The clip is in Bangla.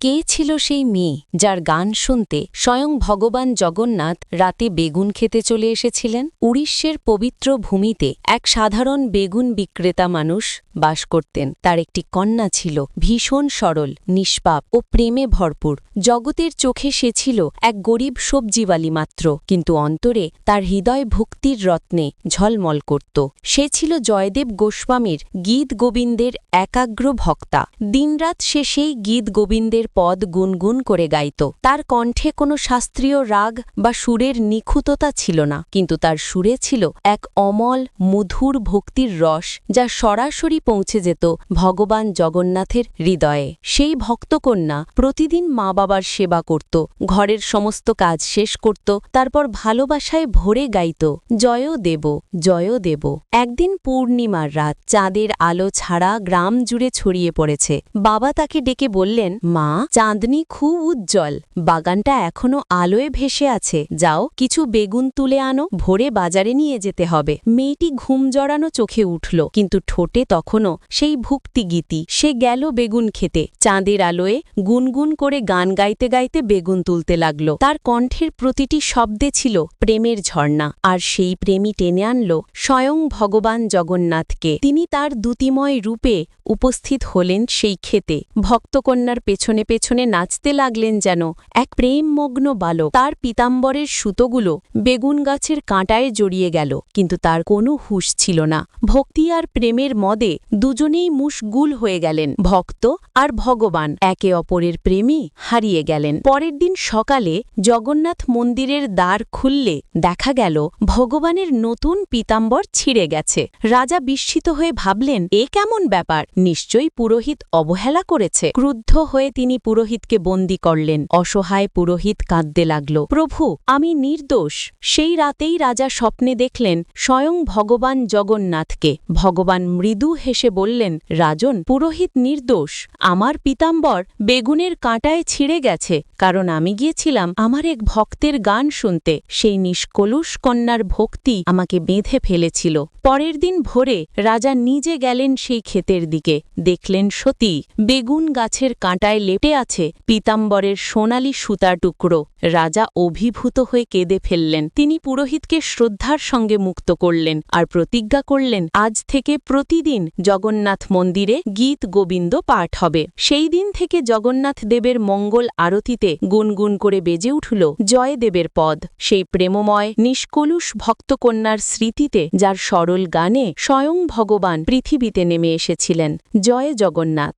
কে ছিল সেই মেয়ে যার গান শুনতে স্বয়ং ভগবান জগন্নাথ রাতে বেগুন খেতে চলে এসেছিলেন? উড়িষ্যের পবিত্র ভূমিতে এক সাধারণ বেগুন বিক্রেতা মানুষ বাস করতেন। তার একটি কন্যা ছিল, ভীষণ সরল, নিষ্পাপ ও প্রেমে ভরপুর। জগতের চোখে সে ছিল এক গরিব সবজিওয়ালি মাত্র, কিন্তু অন্তরে তার হৃদয় ভক্তির রত্নে ঝলমল করত। সে ছিল জয়দেব গোস্বামীর গীত গোবিন্দের একাগ্র ভক্তা। দিনরাত সে সেই গীত গোবিন্দের পদ গুনগুন করে গাইত। তার কণ্ঠে কোনো শাস্ত্রীয় রাগ বা সুরের নিখুততা ছিল না, কিন্তু তার সুরে ছিল এক অমল, মধুর ভক্তির রস, যা সরাসরি পৌঁছে যেত ভগবান জগন্নাথের হৃদয়ে। সেই ভক্তকন্যা প্রতিদিন মা বাবার সেবা করত, ঘরের সমস্ত কাজ শেষ করত, তারপর ভালোবাসায় ভরে গাইত জয় দেব জয় দেব। একদিন পূর্ণিমার রাত চাঁদের আলো ছাড়া গ্রাম জুড়ে ছড়িয়ে পড়েছে। বাবা তাকে ডেকে বললেন, মা, চাঁদনি খুব উজ্জ্বল, বাগানটা এখনও আলোয় ভেসে আছে। যাও, কিছু বেগুন তুলে আনো, ভোরে বাজারে নিয়ে যেতে হবে। মেয়েটি ঘুম জড়ানো চোখে উঠল, কিন্তু ঠোঁটে তখনও সেই ভুক্তিগীতি সে গেল বেগুন খেতে চাঁদের আলোয়ে গুনগুন করে গান গাইতে গাইতে বেগুন তুলতে লাগল। তার কণ্ঠের প্রতিটি শব্দে ছিল প্রেমের ঝর্ণা। আর সেই প্রেমী টেনে আনল স্বয়ং ভগবান জগন্নাথকে। তিনি তার দ্যুতিময় রূপে উপস্থিত হলেন সেই খেতে ভক্তকন্যার পেছনে পেছনে নাচতে লাগলেন যেন এক প্রেমমগ্ন বালক। তার পিতাম্বরের সুতোগুলো বেগুন গাছের কাঁটায় জড়িয়ে গেল। কিন্তু তার কোনো হুশ ছিল না। ভক্তি আর প্রেমের মদে দুজনেই মুশগুল হয়ে গেলেন, ভক্ত আর ভগবান। একে অপরের প্রেমী হারিয়ে গেলেন। পরের দিন সকালে জগন্নাথ মন্দিরের দ্বার খুললে দেখা গেল, ভগবানের নতুন পিতাম্বর ছিঁড়ে গেছে। রাজা বিস্মিত হয়ে ভাবলেন, এ কেমন ব্যাপার? নিশ্চয়ই পুরোহিত অবহেলা করেছে। ক্রুদ্ধ হয়ে তিনি পুরোহিতকে বন্দি করলেন। অসহায় পুরোহিত কাঁদতে লাগল, প্রভু, আমি নির্দোষ। সেই রাতেই রাজা স্বপ্নে দেখলেন, স্বয়ং ভগবান জগন্নাথকে। ভগবান মৃদু হেসে বললেন, রাজন, পুরোহিত নির্দোষ। আমার পিতাম্বর বেগুনের কাঁটায় ছিঁড়ে গেছে, কারণ আমি গিয়েছিলাম আমার এক ভক্তের গান শুনতে। সেই নিষ্কলুষ কন্যার ভক্তি আমাকে বেঁধে ফেলেছিল। পরের দিন ভোরে রাজা নিজে গেলেন সেই ক্ষেতের দিকে। দেখলেন সতী বেগুন গাছের কাঁটায় লেপটে আছে, পিতাম্বরের সোনালি সুতা টুকরো। রাজা অভিভূত হয়ে কেঁদে ফেললেন। তিনি পুরোহিতকে শ্রদ্ধার সঙ্গে মুক্ত করলেন আর প্রতিজ্ঞা করলেন, আজ থেকে প্রতিদিন জগন্নাথ মন্দিরে গীত গোবিন্দ পাঠ হবে। সেই দিন থেকে জগন্নাথ দেবের মঙ্গল আরতিতে গুনগুন করে বেজে উঠল জয়দেবের পদ। সেই প্রেমময়, নিষ্কলুষ ভক্তকন্যার স্মৃতিতে যার সরল গানে স্বয়ং ভগবান পৃথিবীতে নেমে এসেছিলেন। জয় জগন্নাথ।